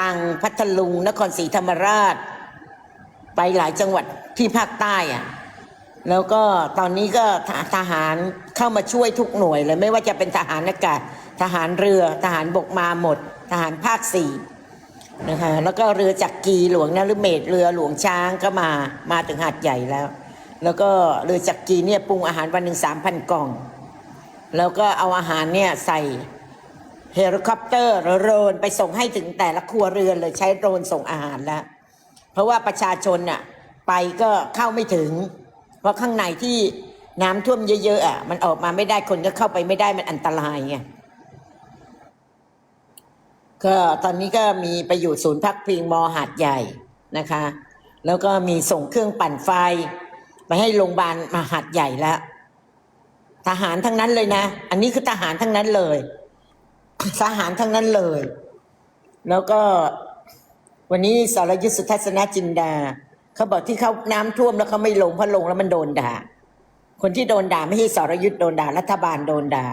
ตัง พัทลุง นครศรีธรรมราช ไปหลายจังหวัดที่ภาคใต้อะแล้วก็ตอนนี้ก็ทหารเข้ามาช่วยทุกหน่วยเลย ไม่ว่าจะเป็นทหารอากาศ ทหารเรือ ทหารบกมาหมด ทหารภาคสี่นะคะแล้วก็เรือจักรีหลวงนฤเบศรเรือหลวงช้างก็มามาถึงหาดใหญ่แล้ว แล้วก็เรือจักรีเนี่ยปรุงอาหารวันหนึ่งสามพันกล่อง แล้วก็เอาอาหารเนี่ยใส่ เฮลิคอปเตอร์โรนไปส่งให้ถึงแต่ละครัวเรือนเลยใช้โดรนส่งอาหารแล้ว เพราะว่าประชาชนน่ะไปก็เข้าไม่ถึง เพราะข้างในที่น้ำท่วมเยอะๆอะมันออกมาไม่ได้คนก็เข้าไปไม่ได้มันอันตรายไงก็ตอนนี้ก็มีไปอยู่ศูนย์พักพิงมอหาดใหญ่นะคะ แล้วก็มีส่งเครื่องปั่นไฟ ไปให้โรงพยาบาลมหาดใหญ่แล้วทหารทั้งนั้นเลยนะ อันนี้คือทหารทั้งนั้นเลย ทหารทั้งนั้นเลย แล้วก็วันนี้สารยุทธสุทัศนจินดา เขาบอกที่เขาน้ำท่วมแล้วเขาไม่ลงเพราะลงแล้วมันโดนด่า คนที่โดนด่าไม่ใช่สารยุทธโดนด่ารัฐบาลโดนด่า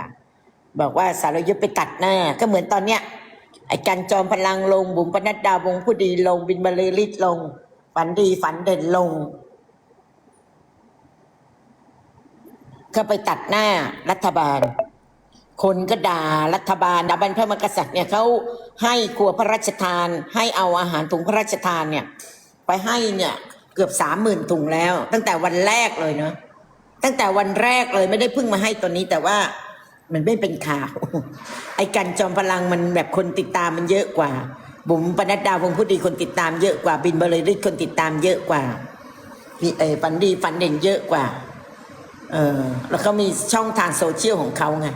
บอกว่าสารยุทธไปตัดหน้า ก็เหมือนตอนเนี้ยไอ้กันจอมพลังลง บุ๋มปนัดดาวงผู้ดีลง บินบรลือฤทธิ์ลง ฝันดีฝันเด่นลงก็ไปตัดหน้ารัฐบาล คนก็ด่ารัฐบาลด่าบรรพมกษัตริย์เนี่ยเขาให้ครัวพระราชทาน ให้เอาอาหารถุงพระราชทานเนี่ย ไปให้เนี่ยเกือบสามหมื่นถุงแล้ว ตั้งแต่วันแรกเลยเนาะตั้งแต่วันแรกเลยไม่ได้เพิ่งมาให้ตัวนี้แต่ว่ามันไม่เป็นข่าว ไอ้กันจอมพลังมันแบบคนติดตามมันเยอะกว่าบุ๋มปนัดดาวงผู้ดีคนติดตามเยอะกว่าบินบรรลือฤทธิ์คนติดตามเยอะกว่าพี่เออฝันดีฝันเด่นเยอะกว่าเออแล้วเขามีช่องทางโซเชียลของเขาไง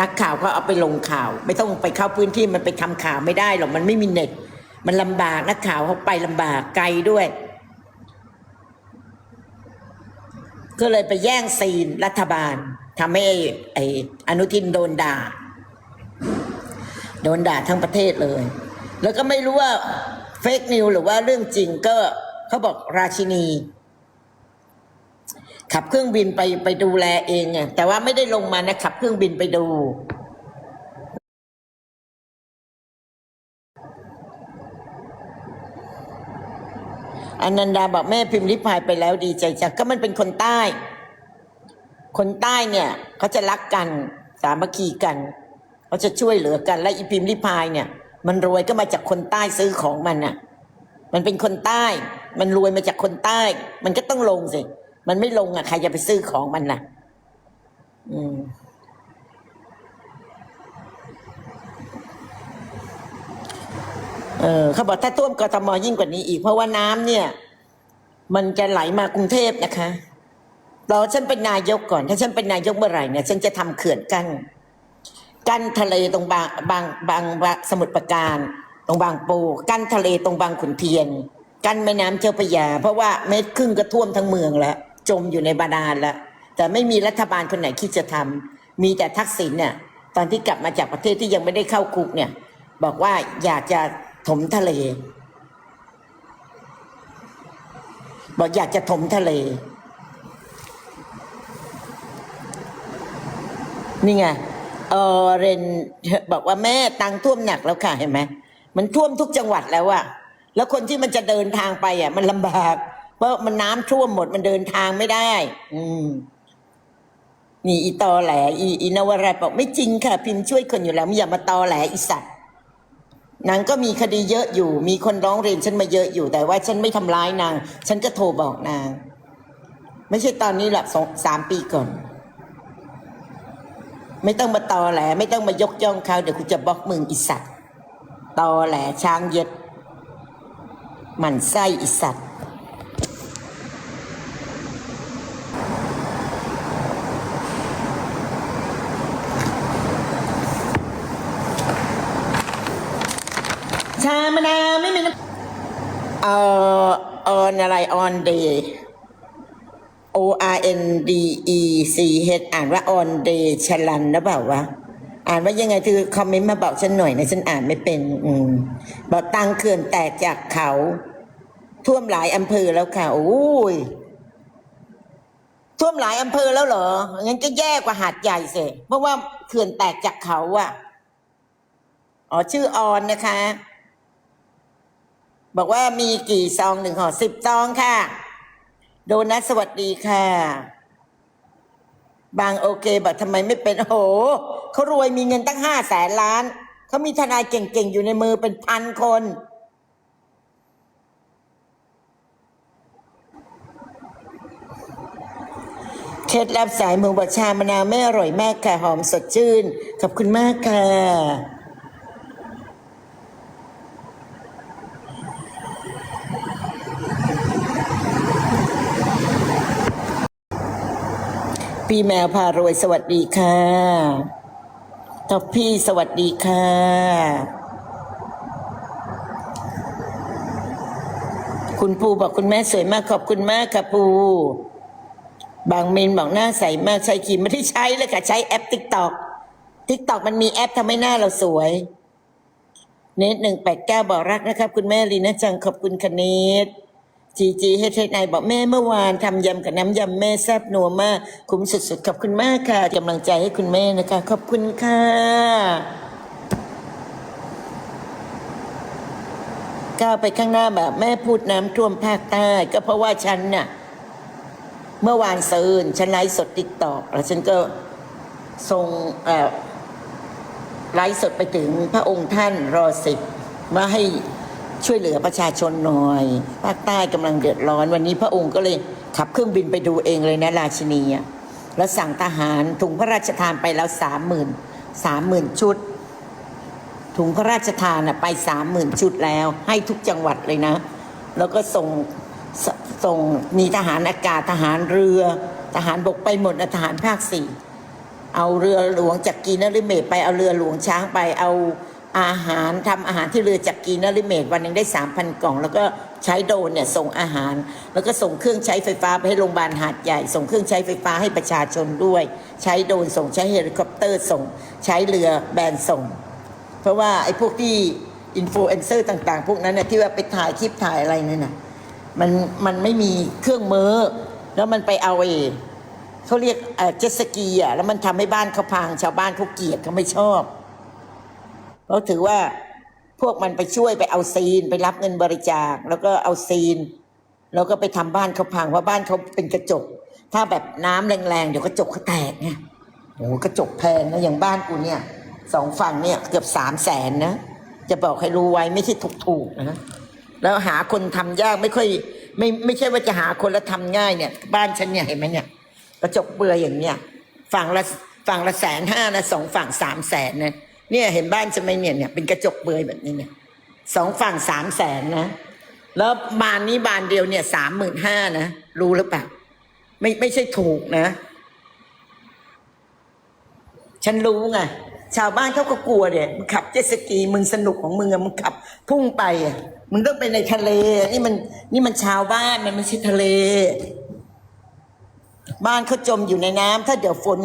นักข่าวก็เอาไปลงข่าว ไม่ต้องไปเข้าพื้นที่มันไปทำข่าวไม่ได้หรอกมันไม่มีเน็ต มันลำบากนักข่าวเขาไปลำบากไกลด้วย ก็เลยไปแย่งซีนรัฐบาลทำให้ไอ้ไอ้อนุทินโดนด่า โดนด่าทั้งประเทศเลย แล้วก็ไม่รู้ว่าเฟกนิวหรือว่าเรื่องจริงก็เขาบอกราชินี ขับเครื่องบินไปไปดูแลเองไงแต่ว่าไม่ได้ลงมานะขับเครื่องบินไปดู อนันดาบอกแม่พิมพ์ริพายไปแล้วดีใจจังก็มันเป็นคนใต้ คนใต้เนี่ยเขาจะรักกันสามัคคีกันเขาจะช่วยเหลือกันและอีพิมพ์ริพายเนี่ย มันรวยก็มาจากคนใต้ซื้อของมันน่ะ มันเป็นคนใต้ มันรวยมาจากคนใต้ มันก็ต้องลงสิ มันไม่ลงอะ ใครจะไปซื้อของมันน่ะ อืม เออเขาบอกถ้าท่วมกทมยิ่งกว่านี้อีก เพราะว่าน้ำเนี่ย มันจะไหลมากรุงเทพนะคะรอฉันเป็นนายกก่อน ถ้าฉันเป็นนายกเมื่อไหร่เนี่ยฉันจะทำเขื่อนกั้นกั้นทะเลตรงบางบางบางสมุทรปราการ ตรงบางปูกั้นทะเลตรงบางขุนเทียน กั้นแม่น้ำเจ้าพระยา เพราะว่าเม็ดครึ่งก็ท่วมทั้งเมืองแล้ว จมอยู่ในบาดาลแล้วแต่ไม่มีรัฐบาลคนไหนคิดจะทำมีแต่ทักษิณเนี่ยตอนที่กลับมาจากประเทศที่ยังไม่ได้เข้าคุกเนี่ย บอกว่าอยากจะถมทะเล บอกอยากจะถมทะเล นี่ไงเออเรนบอกว่าแม่ตังท่วมหนักแล้วค่ะเห็นไหมมันท่วมทุกจังหวัดแล้วอะแล้วคนที่มันจะเดินทางไปอะมันลำบาก เพราะมันน้ำท่วมหมดมันเดินทางไม่ได้ อืมนี่อีตอแหลอีอีนวรัตน์บอกไม่จริงค่ะ พิมพ์ช่วยคนอยู่แล้วไม่อย่ามาตอแหลอีสัตว์นางก็มีคดีเยอะอยู่ มีคนร้องเรียนฉันมาเยอะอยู่ แต่ว่าฉันไม่ทำร้ายนาง ฉันก็โทรบอกนาง ไม่ใช่ตอนนี้หรอกสองสามปีก่อน ไม่ต้องมาตอแหล ไม่ต้องมายกย่องเขาเดี๋ยวกูจะบล็อกมึงอีสัตว์ตอแหลช้างเย็ดหมันไส้อีสัตว์ ชามะนาวไม่มีน้ำ เอ่อออนอะไรออนเดย์ O R N D E C H อ่านว่า on day ชลันหรือเปล่าวะ อ่านว่ายังไงคือคอมเมนต์มาบอกฉันหน่อยนะฉันอ่านไม่เป็น อืมบอกตังเขื่อนแตกจากเขา ท่วมหลายอำเภอแล้วค่ะ โอ้ย ท่วมหลายอำเภอแล้วเหรอ งั้นก็แย่กว่าหาดใหญ่สิเพราะว่าเขื่อนแตกจากเขาอะอ๋อชื่อออนนะคะ บอกว่ามีกี่ซองหนึ่งห่อสิบซองค่ะ โดนัทสวัสดีค่ะ บางโอเคบอกทำไมไม่เป็นโอ้โหเขารวยมีเงินตั้งห้าแสนล้าน เขามีทนายเก่งๆ อยู่ในมือเป็นพันคนเคล็ดลับสายมูบะชามะนาวไม่อร่อยมากค่ะ หอมสดชื่น ขอบคุณมากค่ะ พี่แมวพารวยสวัสดีค่ะท็อปพี่สวัสดีค่ะ คุณปูบอกคุณแม่สวยมากขอบคุณมากค่ะปูบางเมนบอกหน้าใสมากใช้ครีมไม่ได้ใช้เลยค่ะ ใช้แอปติ๊กตอกติ๊กตอกมันมีแอปทำให้หน้าเราสวย เนตหนึ่งแปดเก้าบอกรักนะครับ คุณแม่ลีนะจังขอบคุณคเนต จีจีเฮดเฮดไนบอกแม่เมื่อวานทำยำกับน้ำยำแม่แซ่บนัวมาก คุ้มสุดๆ ขอบคุณมากค่ะกำลังใจให้คุณแม่นะคะ ขอบคุณค่ะก้าวไปข้างหน้าแบบแม่พูดน้ำท่วมภาคใต้ ก็เพราะว่าฉันน่ะ เมื่อวานซืนฉันไลฟ์สดติ๊กตอกแล้วฉันก็ส่งไลฟ์สดไปถึงพระองค์ท่านรอสิบว่าให้ ช่วยเหลือประชาชนหน่อยภาคใต้กำลังเดือดร้อน วันนี้พระองค์ก็เลยขับเครื่องบินไปดูเองเลยนะราชินีแล้วสั่งทหารถุงพระราชทานไปแล้วสามหมื่นสามหมื่นชุด ถุงพระราชทานน่ะไปสามหมื่นชุดแล้ว ให้ทุกจังหวัดเลยนะ แล้วก็ส่งสส่งมีทหารอากาศทหารเรือ ทหารบกไปหมดทหารภาคสี่เอาเรือหลวงจากกีนริเมตไปเอาเรือหลวงช้างไปเอา อาหารทำอาหารที่เรือจากกีนริเมตวันหนึ่งได้สามพันกล่อง แล้วก็ใช้โดนเนี่ยส่งอาหาร แล้วก็ส่งเครื่องใช้ไฟฟ้าไปให้โรงพยาบาลหาดใหญ่ ส่งเครื่องใช้ไฟฟ้าให้ประชาชนด้วย ใช้โดนส่งใช้เฮลิคอปเตอร์ส่ง ใช้เรือแบนส่ง เพราะว่าไอ้พวกที่อินฟลูเอนเซอร์ต่างๆ พวกนั้นน่ะที่ว่าไปถ่ายคลิปถ่ายอะไรนั่นน่ะมันมันไม่มีเครื่องมือ แล้วมันไปเอาเอเขาเรียกเอเจ็ตสกีอะแล้วมันทำให้บ้านเขาพังชาวบ้านเขาเกลียดเขาไม่ชอบ เพราะถือว่าพวกมันไปช่วยไปเอาซีนไปรับเงินบริจาค แล้วก็เอาซีน แล้วก็ไปทำบ้านเขาพังเพราะบ้านเขาเป็นกระจก ถ้าแบบน้ำแรงๆเดี๋ยวกระจกเขาแตกไงโอ้กระจกแพงนะอย่างบ้านกูเนี่ยสองฝั่งเนี่ยเกือบสามแสนนะจะบอกให้รู้ไว้ไม่ใช่ถูกๆนะแล้วหาคนทำยากไม่ค่อยไม่ไม่ใช่ว่าจะหาคนแล้วทำง่ายเนี่ย บ้านฉันเนี่ยเห็นไหมเนี่ย กระจกเปลืออย่างเนี้ยฝั่งละฝั่งละแสนห้านะสองฝั่งสามแสนเนะ เนี่ยเห็นบ้านฉันไหมเนี่ยเนี่ยเป็นกระจกเปลือยแบบนี้เนี่ยสองฝั่งสามแสนนะ แล้วบานนี้บานเดียวเนี่ยสามหมื่นห้านะ รู้หรือเปล่าไม่ไม่ใช่ถูกนะ ฉันรู้ไงชาวบ้านเขาก็กลัวเด็มึงขับเจ็ตสกีมึงสนุกของมึงอะมึงขับ พุ่งไปอะมึงต้องไปในทะเล นี่มันนี่มันชาวบ้านมันไม่ใช่ทะเล บ้านเขาจมอยู่ในน้ำถ้าเดี๋ยวฝน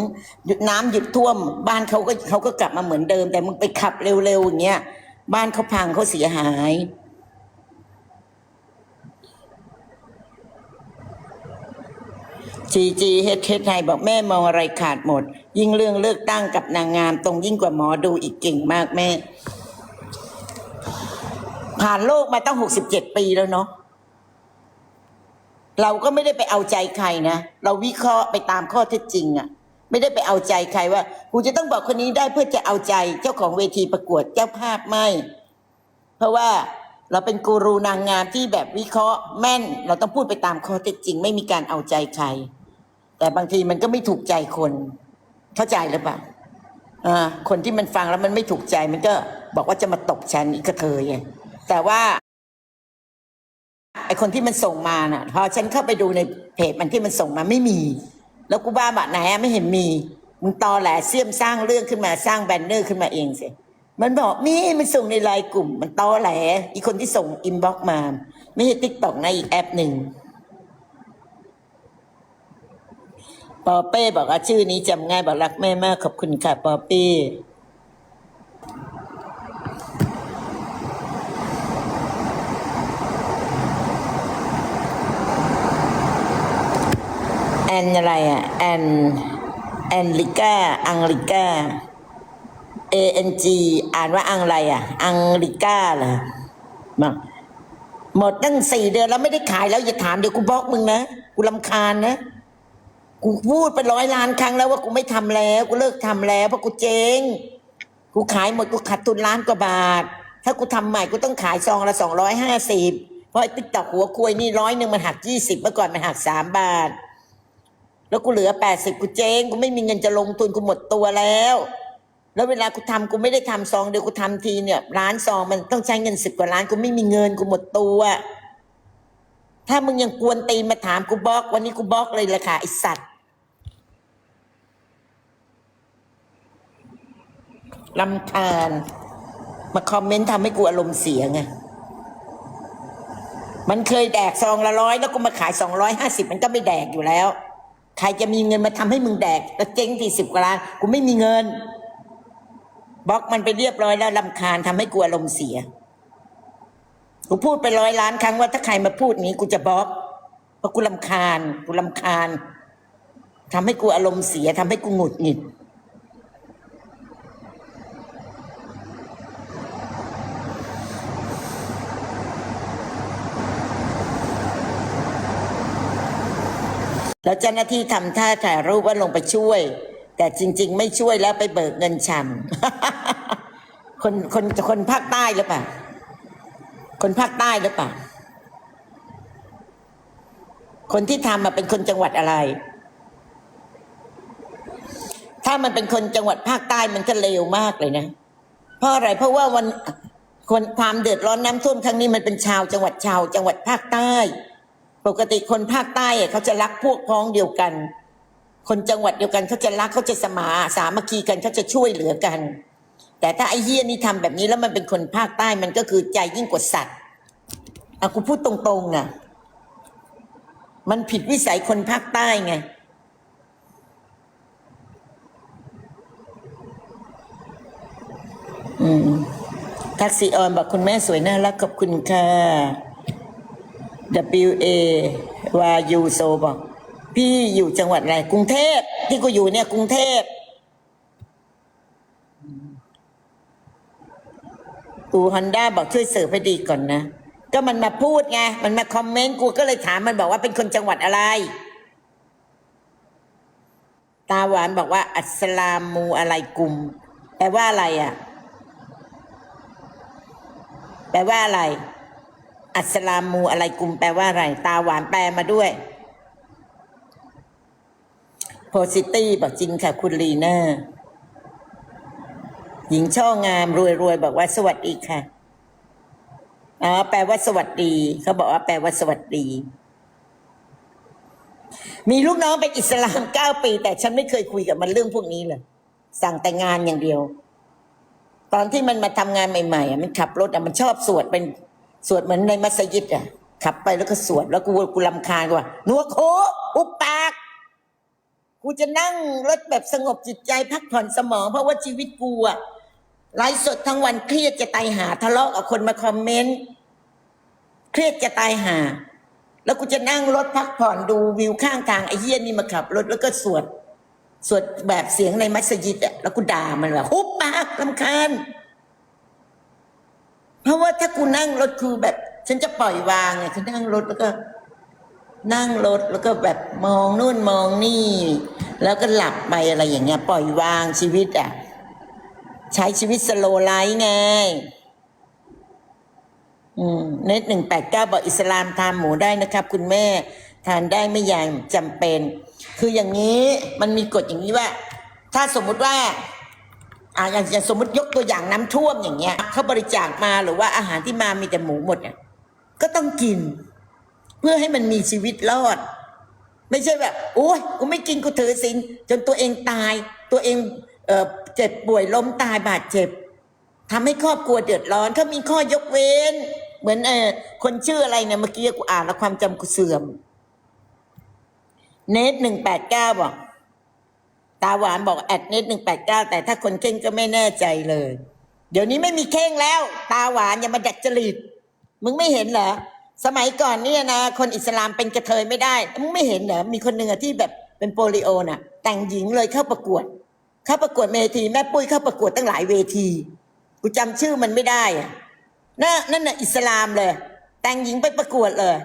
หยุดน้ำหยุดท่วม บ้านเขาก็เขาก็กลับมาเหมือนเดิม แต่มึงไปขับเร็วๆอย่างเงี้ยบ้านเขาพังเขาเสียหาย จีจีเฮดเฮดไทยบอกแม่มองอะไรขาดหมด ยิ่งเรื่องเลือกตั้งกับนางงาม ตรงยิ่งกว่าหมอดูอีกเก่งมากแม่ ผ่านโลกมาตั้งหกสิบเจ็ดปีแล้วเนาะ เราก็ไม่ได้ไปเอาใจใครนะเราวิเคราะห์ไปตามข้อเท็จจริงอะไม่ได้ไปเอาใจใครว่ากูจะต้องบอกคนนี้ได้เพื่อจะเอาใจเจ้าของเวทีประกวดเจ้าภาพไม่ เพราะว่าเราเป็นกูรูนางงามที่แบบวิเคราะห์แม่น เราต้องพูดไปตามข้อเท็จจริง ไม่มีการเอาใจใคร แต่บางทีมันก็ไม่ถูกใจคน เข้าใจหรือเปล่าอ่าคนที่มันฟังแล้วมันไม่ถูกใจมันก็บอกว่าจะมาตบฉันอีกกระเทยไงแต่ว่า คนที่มันส่งมาน่ะ พอฉันเข้าไปดูในเพจมันที่มันส่งมาไม่มี แล้วกูบ้าบะไหนอะไม่เห็นมี มึงตอแหลเสียมสร้างเรื่องขึ้นมาสร้างแบนเนอร์ขึ้นมาเองสิมันบอกมีมันส่งในไลน์กลุ่ม มันตอแหลอีคนที่ส่งอินบ็อกมา ไม่ใช่ติ๊กตอกในอีกแอปหนึ่งปอเป้บอกว่าชื่อนี้จำง่ายบอกรักแม่มากขอบคุณค่ะปอเป้ อนอะไรอะ แอน แอนลิก้า อังลิก้า A N G อ่านว่าอังอะไรอะ อังลิก้าเหรอมาหมดตั้งสี่เดือนแล้วไม่ได้ขายแล้วอย่าถามเดี๋ยวกูบล็อกมึงนะ กูลำคาญนะ กูพูดไปร้อยล้านครั้งแล้วว่ากูไม่ทำแล้ว กูเลิกทำแล้วเพราะกูเจ๊ง กูขายหมดกูขาดทุนล้านกว่าบาท ถ้ากูทำใหม่กูต้องขายซองละสองร้อยห้าสิบเพราะไอ้ติ๊กตอกหัวควยนี่ร้อยหนึ่งมันหักยี่สิบเมื่อก่อนมันหักสามบาท แล้วกูเหลือแปดสิบกูเจ๊งกูไม่มีเงินจะลงทุนกูหมดตัวแล้ว แล้วเวลากูทำกูไม่ได้ทำซองเดียวกูทำทีเนี่ยร้านซองมันต้องใช้เงินสิบกว่าล้านกูไม่มีเงินกูหมดตัว ถ้ามึงยังกวนตีนมาถามกูบล็อก วันนี้กูบล็อกเลยละค่ะไอสัตว์ลำคาญมาคอมเมนต์ทำให้กูอารมณ์เสียไง มันเคยแดกซองละร้อยแล้วกูมาขายสองร้อยห้าสิบมันก็ไม่แดกอยู่แล้ว ใครจะมีเงินมาทำให้มึงแดกแล้วเจ๊งทีสิบกว่าล้านกูไม่มีเงินบล็อกมันไปเรียบร้อยแล้วลำคาญทำให้กูอารมณ์เสียกูพูดไปร้อยล้านครั้งว่าถ้าใครมาพูดนี้กูจะบล็อกเพราะกูลำคาญกูลำคาญทำให้กูอารมณ์เสียทำให้กูหงุดหงิด แล้วเจ้าหน้าที่ทำท่าถ่ายรูปว่าลงไปช่วย แต่จริง ๆ ไม่ช่วยแล้วไปเบิกเงินชำคนคนคนภาคใต้หรือเปล่าคนภาคใต้หรือเปล่าคนที่ทำมาเป็นคนจังหวัดอะไร ถ้ามันเป็นคนจังหวัดภาคใต้มันก็เลวมากเลยนะ เพราะอะไร เพราะว่าวันคนความเดือดร้อนน้ำท่วมครั้งนี้มันเป็นชาวจังหวัดชาวจังหวัดภาคใต้ ปกติคนภาคใต้เขาจะรักพวกพ้องเดียวกัน คนจังหวัดเดียวกันเขาจะรักเขาจะสมาสามัคคีกันเขาจะช่วยเหลือกัน แต่ถ้าไอ้เฮียนี่ทำแบบนี้แล้วมันเป็นคนภาคใต้มันก็คือใจยิ่งกว่าสัตว์อะกูพูดตรงๆนะมันผิดวิสัยคนภาคใต้ไงอืมทักซีออนบอกคุณแม่สวยน่ารักขอบคุณค่ะ W A Y U โซบอกพี่อยู่จังหวัดอะไรกรุงเทพที่กูอยู่เนี่ยกรุงเทพอูฮอนด้าบอกช่วยเสิร์ฟให้ดีก่อนนะ ก็มันมาพูดไง มันมาคอมเมนต์กูก็เลยถามมันบอกว่าเป็นคนจังหวัดอะไร ตาหวานบอกว่า อัสสลามูอะไรกุมแปลว่าอะไรอะ แปลว่าอะไร อัสสลามูอะไรกุมแปลว่าอะไร ตาหวานแปลมาด้วยโพสิตี้บอกจริงค่ะ คุณลีน่าหญิงช่องามรวยรวยบอกว่าสวัสดีค่ะอ๋อแปลว่าสวัสดี เขาบอกว่าแปลว่าสวัสดี มีลูกน้องเป็นอิสลามเก้าปี แต่ฉันไม่เคยคุยกับมันเรื่องพวกนี้เลยสั่งแต่งานอย่างเดียว ตอนที่มันมาทำงานใหม่ๆมันขับรถอะมันชอบสวดเป็น สวดเหมือนในมัสยิดอะขับไปแล้วก็สวดแล้วกูกูลำคาญกว่าหนัวโคอุบปากกูจะนั่งรถแบบสงบจิตใจพักผ่อนสมอง เพราะว่าชีวิตกูอะไลฟ์สดทั้งวันเครียดจะตายหา ทะเลาะกับคนมาคอมเมนต์เครียดจะตายหา แล้วกูจะนั่งรถพักผ่อนดูวิวข้างทางไอ้เหี้ยนี่มาขับรถแล้วก็สวด สวดแบบเสียงในมัสยิดอะแล้วกูด่ามันแบบฮุบปากลำคาญ ราะว่าถ้ากูนั่งรถคือแบบ ฉันจะปล่อยวางไงคือนั่งรถแล้วก็ นั่งรถแล้วก็แบบมองนู่นมองนี่ แล้วก็หลับไปอะไรอย่างเงี้ย ปล่อยวางชีวิตอะ ใช้ชีวิตสโลไลฟ์ไงอืมเน็ตหนึ่งแปดเก้าบอกอิสลามทานหมูได้นะครับ คุณแม่ ทานได้ไม่ย่างจำเป็น คืออย่างนี้มันมีกฎอย่างนี้ว่า ถ้าสมมุติว่า อ่าอย่างอย่างสมมติยกตัวอย่างน้ำท่วมอย่างเงี้ยเขาบริจาคมาหรือว่าอาหารที่มามีแต่หมูหมดเนี่ยก็ต้องกิน เพื่อให้มันมีชีวิตรอด ไม่ใช่แบบโอ้ยกูไม่กินกูถือศีลจนตัวเองตาย ตัวเองเเจ็บป่วยล้มตายบาดเจ็บทำให้ครอบครัวเดือดร้อนเขามีข้อยกเว้น เหมือนเออคนชื่ออะไรเนี่ยเมื่อกี้กูอ่านแล้วความจำกูเสื่อม เนทหนึ่งแปดเก้าบอก ตาหวานบอกแอดเน็ตหนึ่งแปดเก้าแต่ถ้าคนเข่งก็ไม่แน่ใจเลย เดี๋ยวนี้ไม่มีเข่งแล้ว ตาหวานอย่ามาดัดจริตมึงไม่เห็นเหรอสมัยก่อนเนี่ยนะ คนอิสลามเป็นกระเทยไม่ได้มึงไม่เห็นเหรอมีคนหนึ่งอที่แบบเป็นโปลิโอน่ะ แต่งหญิงเลยเข้าประกวด เข้าประกวดเวทีแม่ปุ้ยเข้าประกวดตั้งหลายเวทีกูจำชื่อมันไม่ได้อะนั่นนั่นน่ะอิสลามเลย แต่งหญิงไปประกวดเลย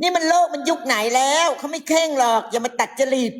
นี่มันโลกมันยุคไหนแล้วเขาไม่เข่งหรอกอย่ามาตัดจริต